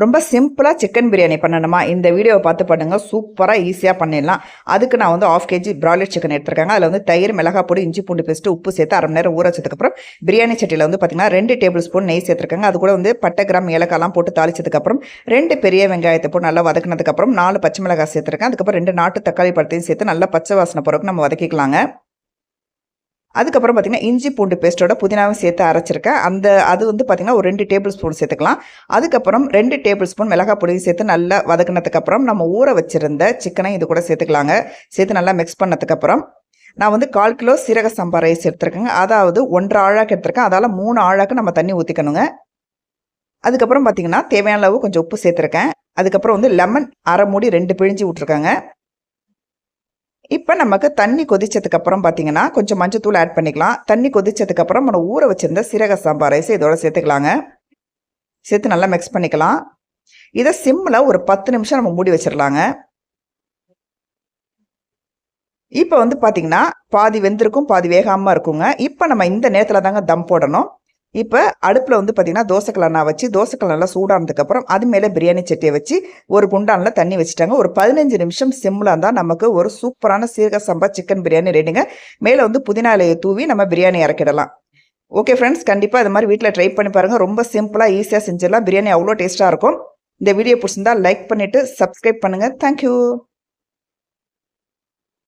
ரொம்ப சிம்பிளாக சிக்கன் பிரியாணி பண்ணணுமா? இந்த வீடியோவை பார்த்து பண்ணுங்க. சூப்பராக ஈஸியாக பண்ணிடலாம். அதுக்கு நான் வந்து ஆஃப் கேஜி பிராய்லர் சிக்கன் எடுத்திருக்காங்க. அதில் வந்து தயிர் மிளகா பொடி இஞ்சி பூண்டு பேஸ்ட்டு உப்பு சேர்த்து அரை மணி நேரம் ஊற வச்சதுக்கப்புறம் பிரியாணி சட்டியில் வந்து பார்த்தீங்கன்னா ரெண்டு டேபிள் ஸ்பூன் நெய் சேர்த்துருக்காங்க. அது கூட வந்து பட்டை கிராம் ஏலக்காய்லாம் போட்டு தாளிச்சதுக்கப்புறம் ரெண்டு பெரிய வெங்காயத்தை போட்டு நல்லா வதக்கினதுக்கப்புறம் நாலு பச்சை மிளகாய் சேர்த்துருக்கேன். அதுக்கப்புறம் ரெண்டு நாட்டு தக்காளி பழத்தையும் சேர்த்து நல்லா பச்சை வாசனை பிறகு நம்ம வதக்கிக்கலாங்க. அதுக்கப்புறம் பார்த்திங்கன்னா இஞ்சி பூண்டு பேஸ்ட்டோட புதினாவை சேர்த்து அரைச்சிருக்கேன். அந்த அது வந்து பார்த்திங்கன்னா ஒரு ரெண்டு டேபிள் ஸ்பூன் சேர்த்துக்கலாம். அதுக்கப்புறம் ரெண்டு டேபிள் ஸ்பூன் மிளகாய் பொடியும் சேர்த்து நல்லா வதக்கினதுக்கப்புறம் நம்ம ஊற வச்சுருந்த சிக்கனை இது கூட சேர்த்துக்கலாங்க. சேர்த்து நல்லா மிக்ஸ் பண்ணதுக்கப்புறம் நான் வந்து கால் கிலோ சீரக சம்பா ரைஸ் எடுத்துருக்கேங்க. அதாவது ஒன்றரை ஆழாக்கு எடுத்திருக்கேன். அதால் மூணு ஆழாக்கு நம்ம தண்ணி ஊற்றிக்கணுங்க அதுக்கப்புறம் பார்த்திங்கன்னா தேவையான அளவு கொஞ்சம் உப்பு சேர்த்துருக்கேன். அதுக்கப்புறம் வந்து லெமன் அரை மூடி ரெண்டு பிழிஞ்சு விட்ருக்காங்க இப்போ நமக்கு தண்ணி கொதிச்சதுக்கப்புறம் பார்த்தீங்கன்னா கொஞ்சம் மஞ்சத்தூள் ஆட் பண்ணிக்கலாம். தண்ணி கொதிச்சதுக்கப்புறம் நம்ம ஊற வச்சிருந்த சீரக சாம்பார் ரைஸ் இதோட சேர்த்துக்கலாங்க. சேர்த்து நல்லா மிக்ஸ் பண்ணிக்கலாம். இதை சிம்மில் ஒரு பத்து நிமிஷம் நம்ம மூடி வச்சிடலாங்க இப்போ வந்து பார்த்தீங்கன்னா பாதி வெந்திருக்கும் பாதி வேகாமல் இருக்குங்க. இப்போ நம்ம இந்த நேரத்தில் தாங்க தம் போடணும். இப்போ அடுப்பில் வந்து பார்த்திங்கன்னா தோசைக்கல் வச்சு தோசைக்கல் சூடானதுக்கப்புறம் அது மேலே பிரியாணி சட்டியை வச்சு ஒரு குண்டானில் தண்ணி வச்சுட்டாங்க. ஒரு பதினஞ்சு நிமிஷம் சிம்மில் இருந்தால் நமக்கு ஒரு சூப்பரான சீரக சம்பா சிக்கன் பிரியாணி ரெடிங்க மேலே வந்து புதினா இலையை தூவி நம்ம பிரியாணி இறக்கிடலாம் ஓகே ஃப்ரெண்ட்ஸ் கண்டிப்பாக இது மாதிரி வீட்டில் ட்ரை பண்ணி பாருங்கள் ரொம்ப சிம்பிளாக ஈஸியாக செஞ்சிடலாம். பிரியாணி அவ்வளோ டேஸ்ட்டாக இருக்கும். இந்த வீடியோ பிடிச்சிருந்தா லைக் பண்ணிவிட்டு சப்ஸ்கிரைப் பண்ணுங்கள் தேங்க்யூ